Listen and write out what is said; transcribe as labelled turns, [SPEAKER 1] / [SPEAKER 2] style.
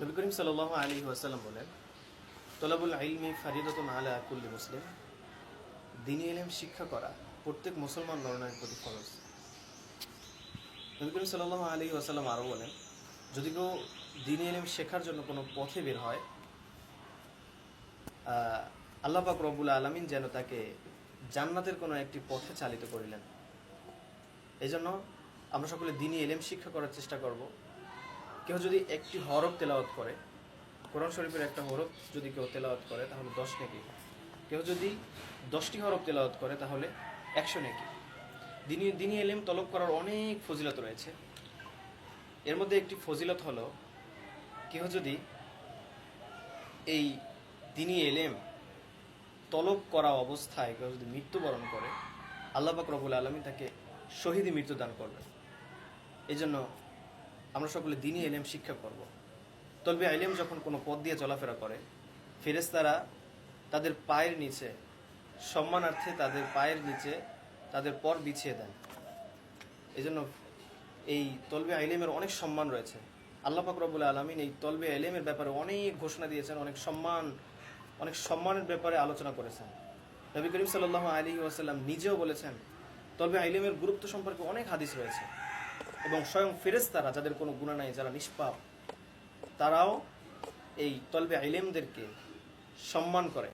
[SPEAKER 1] নবী করিম সাল আলী ওয়াসাল্লাম বলেন তলাবুল আইলমি ফারিদতুন আলা কুল্লি মুসলিম। দিনী এলেম শিক্ষা করা প্রত্যেক মুসলমান নরনারীর প্রতি ফরজ। নবী করিম সাল আলী ওয়াসাল্লাম আরও বলেন যদি কেউ দিনী এলেম শেখার জন্য কোনো পথে বের হয় আহ, আল্লাহ পাক রব্বুল আলমিন যেন তাকে জান্নাতের কোনো একটি পথে চালিত করিলেন। এই জন্য আমরা সকলে দিনই এলেম শিক্ষা করার চেষ্টা করব। কেউ যদি একটি হরফ তেলাওয়াত করে, কোরআন শরীফের একটা হরফ যদি কেউ তেলাওয়াত করে, তাহলে দশ নেকি। কেউ যদি দশটি হরফ তেলাওয়াত করে, তাহলে একশো নেকি। দিনী দিনী এলেম তলব করার অনেক ফজিলত রয়েছে। এর মধ্যে একটি ফজিলত হলো, কেউ যদি এই দিনী এলেম তলব করা অবস্থায় কেউ যদি মৃত্যুবরণ করে, আল্লাহ পাক রবুল আলমী তাকে শহীদি মৃত্যু দান করবেন। এই জন্য আমরা সকলে দিনই এলেম শিক্ষা করব। তলবে আইলেম যখন কোনো পথ দিয়ে চলাফেরা করে, ফেরেশতারা তাদের পায়ের নিচে, সম্মানার্থে তাদের পায়ের নিচে তাদের পর বিছিয়ে দেন। এই জন্য এই তলবে আইলেমের অনেক সম্মান রয়েছে। আল্লাহ পাক রব্বুল আলমিন এই তলবে আইলেমের ব্যাপারে অনেক ঘোষণা দিয়েছেন, অনেক সম্মান, অনেক সম্মানের ব্যাপারে আলোচনা করেছেন। নবী করিম সাল্লাহ আলী ওয়াসাল্লাম নিজেও বলেছেন, তলবে আইলেমের গুরুত্ব সম্পর্কে অনেক হাদিস রয়েছে। এবং স্বয়ং ফেরেস্তারা যাদের কোনো গুণা নাই, যারা নিষ্পাপ, তারাও এই তলবে আইলেমদেরকে সম্মান করে।